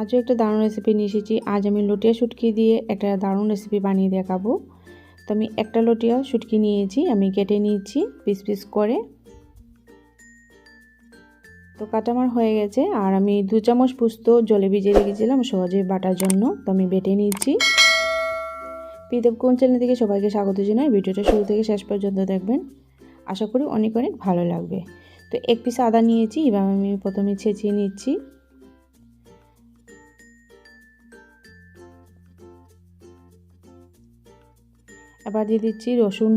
আজও একটা দারুণ রেসিপি নিয়ে এসেছি। আজ আমি লটিয়া শুটকি দিয়ে একটা দারুণ রেসিপি বানিয়ে দেখাবো। তো আমি একটা লটিয়া শুটকি নিয়েছি, আমি কেটে নিয়েছি পিস পিস করে। তো কাটা আমার হয়ে গেছে, আর আমি দু চামচ পুস্ত জলে ভিজিয়ে রেখেছিলাম সহজে বাটার জন্য। তো আমি বেটে নিয়েছি। পিদেব কোন চ্যানেল থেকে সবাইকে স্বাগত জানাই। ভিডিওটা শুরু থেকে শেষ পর্যন্ত দেখবেন। আশা করি অনেক অনেক ভালো লাগবে। তো এক পিস আদা নিয়েছি, এবার আমি প্রথমে ছেঁচিয়ে নিচ্ছি। এবার দিয়ে দিচ্ছি রসুন।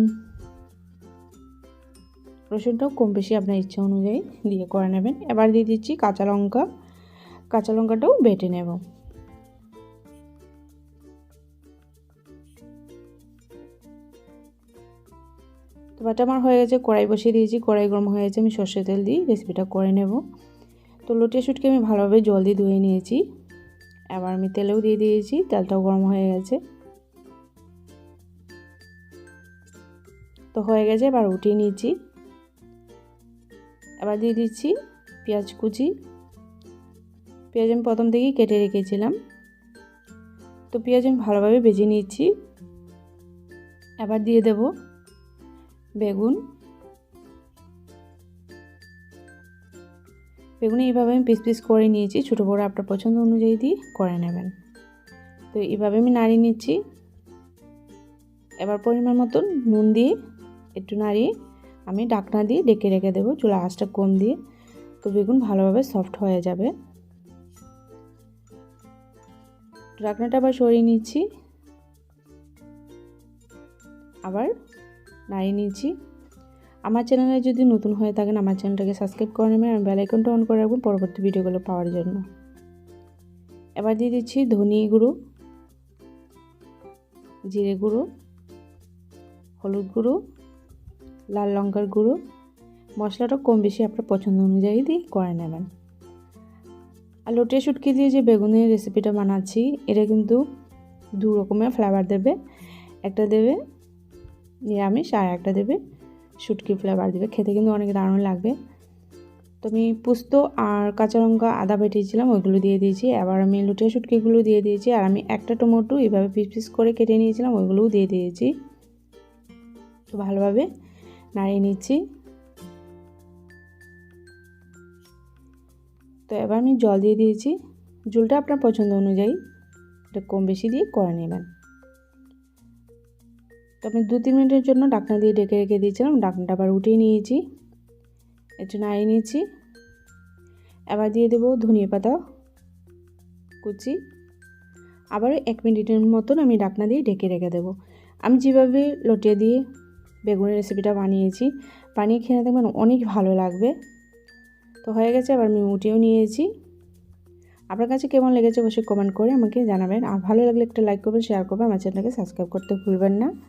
রসুনটাও কম বেশি আপনার ইচ্ছা অনুযায়ী দিয়ে করে নেবেন। এবার দিয়ে দিচ্ছি কাঁচা লঙ্কা। কাঁচা লঙ্কাটাও বেটে নেব। তো বাটা আমার হয়ে গেছে, কড়াই বসিয়ে দিয়েছি, কড়াই গরম হয়ে গেছে, আমি সর্ষে তেল দিয়ে রেসিপিটা করে নেব। তো লটিয়া শুটকে আমি ভালোভাবে জল দিয়ে ধুয়ে নিয়েছি। এবার আমি তেলেও দিয়ে দিয়েছি, তেলটাও গরম হয়ে গেছে। তো হয়ে গেছে, এবার উঠিয়ে নিয়েছি এবার দিয়ে দিচ্ছি পেঁয়াজ কুচি। পেঁয়াজ আমি প্রথম থেকেই কেটে রেখেছিলাম। তো পেঁয়াজ আমি ভালোভাবে ভেজে নিচ্ছি। এবার দিয়ে দেব বেগুন। বেগুন এইভাবে আমি পিস পিস করে নিয়েছি, ছোটো বড়ো আপনার পছন্দ অনুযায়ী দিয়ে করে নেবেন। তো এইভাবে আমি নাড়িয়ে নিচ্ছি। এবার পরিমাণ মতন নুন দিয়ে একটু নাড়িয়ে আমি ডাকনা দিয়ে ডেকে রেখে দেবো। চুলা আঁচটা কম দিয়ে তো বেগুন ভালোভাবে সফট হয়ে যাবে। ডাকনাটা আবার সরিয়ে নিচ্ছি। আবার নাড়িয়ে নিচ্ছি। আমার চ্যানেলে যদি নতুন হয়ে থাকেন, আমার চ্যানেলটাকে সাবস্ক্রাইব করে নেবেন আর বেলাইকনটা অন করে রাখবেন পরবর্তী ভিডিওগুলো পাওয়ার জন্য। এবার দিয়ে দিচ্ছি ধনিয়া গুঁড়ো, জিরে গুঁড়ো, হলুদ গুঁড়ো লাল লঙ্কার গুঁড়ো। মশলাটা কম বেশি আপনার পছন্দ অনুযায়ী দিয়ে করে নেবেন। আর লটিয়া শুটকি দিয়ে যে বেগুনের রেসিপিটা বানাচ্ছি, এটা কিন্তু দু রকমের ফ্লেভার দেবে। একটা দেবে নিরামিষ আর একটা দেবে শুটকি ফ্লেভার দেবে। খেতে কিন্তু অনেক দারুণ লাগবে। তো আমি পুস্ত আর কাঁচা লঙ্কা আদা বেটিয়েছিলাম ওইগুলো দিয়ে দিয়েছি। এবার আমি লুটিয়া শুটকিগুলো দিয়ে দিয়েছি। আর আমি একটা টমেটো এইভাবে পিস পিস করে কেটে নিয়েছিলাম, ওইগুলোও দিয়ে দিয়েছি। তো ভালোভাবে নাড়িয়ে নিচ্ছি। তো এবার আমি জল দিয়ে দিয়েছি। জলটা আপনার পছন্দ অনুযায়ী, এটা কম বেশি দিয়ে করে নেবেন। তো আমি দু তিন মিনিটের জন্য ডাকনা দিয়ে ডেকে রেখে দিয়েছিলাম ডাকনাটা আবার উঠিয়ে নিয়েছি। একটু নাড়িয়ে নিয়েছি এবার দিয়ে দেবো ধনিয়া পাতা কুচি। আবারও এক মিনিটের মতন আমি ডাকনা দিয়ে ডেকে রেখে দেবো। আমি যেভাবে লটিয়ে দিয়ে বেগুনের রেসিপিটা বানিয়েছি। বানিয়ে খেয়ে দেখবেন অনেক ভালো লাগবে। তো হয়ে গেছে আবার আমি উঠেও নিয়েছি। আপনার কাছে কেমন লেগেছে অবশ্যই কমেন্ট করে আমাকে জানাবেন। আর ভালো লাগলে একটা লাইক করবেন শেয়ার করবেন, আমার চ্যানেলকে সাবস্ক্রাইব করতে ভুলবেন না।